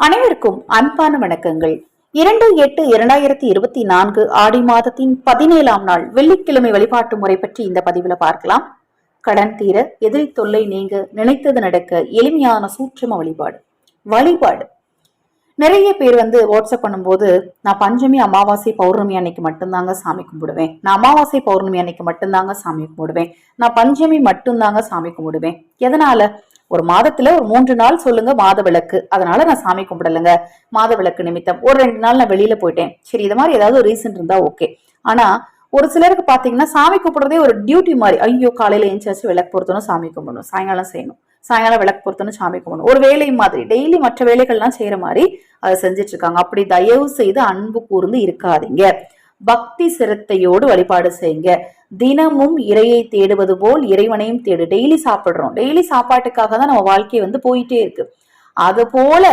அனைவருக்கும் அன்பான வணக்கங்கள். இரண்டு எட்டு இரண்டாயிரத்தி இருபத்தி நான்கு ஆடி மாதத்தின் பதினேழாம் நாள் வெள்ளிக்கிழமை வழிபாட்டு முறை பற்றி இந்த பதிவுல பார்க்கலாம். கடன் தீர எதிரி தொல்லை நீங்க நினைத்தது நடக்க எளிமையான சூட்சும வழிபாடு. வழிபாடு. நிறைய பேர் வந்து வாட்ஸ்அப் பண்ணும்போது நான் பஞ்சமி அமாவாசை பௌர்ணமி அன்னைக்கு மட்டும்தாங்க சாமி கும்பிடுவேன். நான் அமாவாசை பௌர்ணமி அன்னைக்கு மட்டும்தாங்க சாமி கும்பிடுவேன். நான் பஞ்சமி மட்டும்தாங்க சாமி கும்பிடுவேன். எதனால? ஒரு மாதத்துல ஒரு மூன்று நாள் சொல்லுங்க மாத விளக்கு. அதனால நான் சாமி கும்பிடலைங்க. மாத விளக்கு நிமித்தம். ஒரு ரெண்டு நாள் நான் வெளியில போயிட்டேன். சரி இது மாதிரி ஏதாவது ஒரு ரீசன் இருந்தா ஓகே ஆனா ஒரு சிலருக்கு பாத்தீங்கன்னா சாமி கும்பிடுறதே ஒரு டியூட்டி மாதிரி. ஐயோ காலையில எஞ்சாச்சு விளக்கு பொருத்தணும் சாமி கும்பிடணும். சாயங்காலம் செய்யணும். சாயங்காலம் விளக்கு பொருத்தணும் சாமி கும்பிடணும். ஒரு வேலை மாதிரி. டெய்லி மற்ற வேலைகள்லாம் செய்யற மாதிரி அதை செஞ்சுட்டு இருக்காங்க அப்படி தயவு செய்து அன்பு கூர்ந்து இருக்காதீங்க. பக்தி சிரத்தையோடு வழிபாடு செய்யுங்க. தினமும் இறையை தேடுவது போல் இறைவனையும் தேடு. டெய்லி சாப்பிட்றோம். டெய்லி சாப்பாட்டுக்காக தான் நம்ம வாழ்க்கை வந்து போயிட்டே இருக்கு. அது போல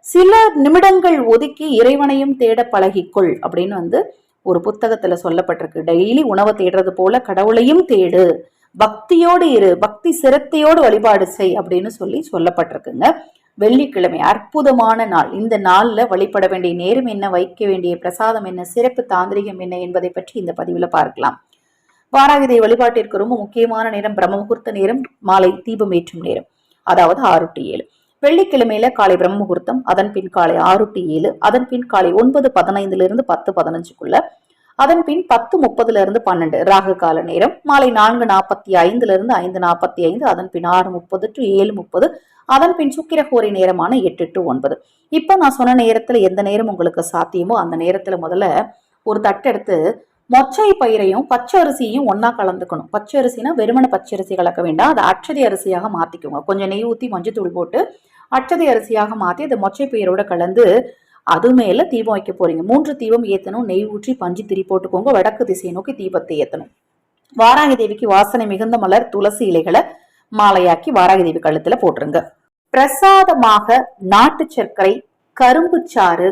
சில நிமிடங்கள் ஒதுக்கி இறைவனையும் தேட பழகிக்கொள் அப்படின்னு வந்து ஒரு புத்தகத்துல சொல்லப்பட்டிருக்கு. டெய்லி உணவை தேடுறது போல கடவுளையும் தேடு. பக்தியோடு இரு. பக்தி சிரத்தையோடு வழிபாடு செய் அப்படின்னு சொல்லி சொல்லப்பட்டிருக்குங்க. வெள்ளிக்கிழமை அற்புதமான நாள். இந்த நாளில் வழிபட வேண்டிய நேரம் என்ன? வைக்க வேண்டிய பிரசாதம் என்ன? சிறப்பு தாந்திரிகம் என்ன என்பதை பற்றி இந்த பதிவில் பார்க்கலாம். வாராகிதை வழிபாட்டிற்கு ரொம்ப முக்கியமான நேரம் பிரம்ம முகூர்த்த நேரம் மாலை தீபம் ஏற்றும் நேரம். அதாவது ஆறு டு ஏழு. வெள்ளிக்கிழமையில காலை பிரம்ம முகூர்த்தம் அதன் பின் காலை ஆறு டு ஏழு அதன் பின் காலை ஒன்பது பதினைந்துல இருந்து பத்து பதினஞ்சுக்குள்ள அதன் பின் பத்து முப்பதுல இருந்து பன்னெண்டு ராகு கால நேரம் மாலை நான்கு நாற்பத்தி ஐந்துல இருந்து ஐந்து நாற்பத்தி ஐந்து அதன் பின் ஆறு முப்பது டு ஏழு முப்பது அதன் பின் சுக்கிரகோரி நேரமான எட்டு டு ஒன்பது. இப்போ நான் சொன்ன நேரத்துல எந்த நேரம் உங்களுக்கு சாத்தியமோ அந்த நேரத்துல முதல்ல ஒரு தட்டெடுத்து மொச்சை பயிரையும் பச்சை அரிசியையும் ஒன்றா கலந்துக்கணும். பச்சை அரிசினா வெறுமன பச்சை அரிசி கலக்க வேண்டாம். அதை அச்சதை அரிசியாக மாத்திக்கோங்க. கொஞ்சம் நெய் ஊத்தி மஞ்சத்தூள் போட்டு அச்சதை அரிசியாக மாத்தி அதை மொச்சை பயிரோட கலந்து அது மேல தீபம் வைக்க போறீங்க. மூன்று தீபம் ஏத்தணும். நெய் ஊற்றி பஞ்சு திரி போட்டுக்கோங்க. வடக்கு திசையை நோக்கி தீபத்தை ஏத்தணும். வாராகி தேவிக்கு வாசனை மிகுந்த மலர் துளசி இலைகளை மாலையாக்கி வாராகி தேவி கழுத்துல போட்டுருங்க. பிரசாதமாக நாட்டு சர்க்கரை கரும்பு சாறு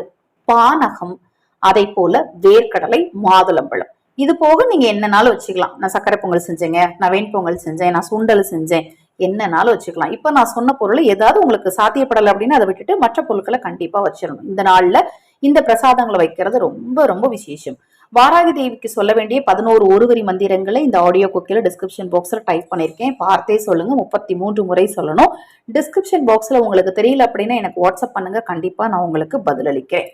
பானகம் அதை போல வேர்க்கடலை மாதுளம்பழம். இது போக நீங்க என்னனாலும் வச்சுக்கலாம். நான் சக்கரை பொங்கல் செஞ்சேங்க நான் வெண் பொங்கல் செஞ்சேன் நான் சுண்டல் செஞ்சேன் என்னனாலும் வச்சுக்கலாம். இப்போ நான் சொன்ன பொருள் ஏதாவது உங்களுக்கு சாத்தியப்படலை அப்படின்னு அதை விட்டுட்டு மற்ற பொருட்களை கண்டிப்பா வச்சிடணும். இந்த நாள்ல இந்த பிரசாதங்களை வைக்கிறது ரொம்ப ரொம்ப விசேஷம். வாராகி தேவிக்கு சொல்ல வேண்டிய பதினோரு ஒருவரி மந்திரங்களை இந்த ஆடியோ குக்கில டிஸ்கிரிப்ஷன் பாக்ஸ்ல டைப் பண்ணியிருக்கேன். பார்த்தே சொல்லுங்க முப்பத்தி மூன்று முறை சொல்லணும். டிஸ்கிரிப்ஷன் பாக்ஸ்ல உங்களுக்கு தெரியல அப்படின்னா எனக்கு வாட்ஸ்அப் பண்ணுங்க. கண்டிப்பா நான் உங்களுக்கு பதிலளிக்கிறேன்.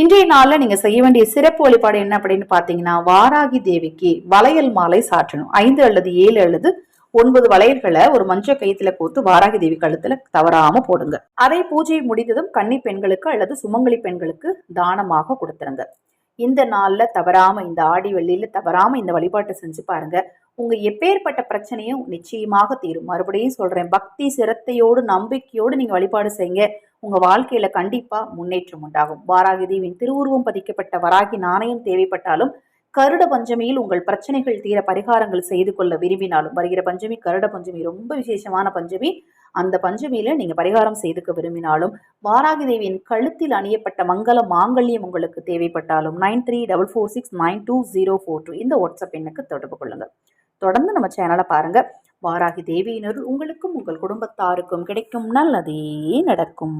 இன்றைய நாளில் நீங்க செய்ய வேண்டிய சிறப்பு வழிபாடு என்ன அப்படின்னு பாத்தீங்கன்னா வாராகி தேவிக்கு வளையல் மாலை சாற்றணும். ஐந்து அல்லது ஏழு அல்லது ஒன்பது வளையல்களை ஒரு மஞ்சள் கயித்துல கோத்து வாராகி தேவி கழுத்துல தவறாம போடுங்க. அதை பூஜை முடிந்ததும் கன்னி பெண்களுக்கு அல்லது சுமங்கலி பெண்களுக்கு தானமாக கொடுத்துருங்க. இந்த நாள்ல தவறாம இந்த ஆடி வெள்ளியில தவறாம இந்த வழிபாட்டை செஞ்சு பாருங்க. உங்க எப்பேற்பட்ட பிரச்சனையும் நிச்சயமாக தீரும். மறுபடியும் சொல்றேன் பக்தி சிரத்தையோடு நம்பிக்கையோடு நீங்க வழிபாடு செய்யுங்க. உங்கள் வாழ்க்கையில் கண்டிப்பாக முன்னேற்றம் உண்டாகும். வாராகி தேவியின் திருவுருவம் பதிக்கப்பட்ட வராகி நாணயம் தேவைப்பட்டாலும் கருட பஞ்சமியில் உங்கள் பிரச்சனைகள் தீர பரிகாரங்கள் செய்து கொள்ள விரும்பினாலும் வருகிற பஞ்சமி கருட பஞ்சமி ரொம்ப விசேஷமான பஞ்சமி அந்த பஞ்சமியில நீங்க பரிகாரம் செய்துக்க விரும்பினாலும் வாராகி தேவியின் கழுத்தில் அணியப்பட்ட மங்கள மாங்கல்யம் உங்களுக்கு தேவைப்பட்டாலும் nine three double four six nine two zero four two இந்த வாட்ஸ்அப் எண்ணுக்கு தொடர்பு கொள்ளுங்கள் தொடர்ந்து நம்ம சேனலை பாருங்கள் வாராகி தேவியினர் உங்களுக்கும் உங்கள் குடும்பத்தாருக்கும் கிடைக்கும் நல்லதே நடக்கும்.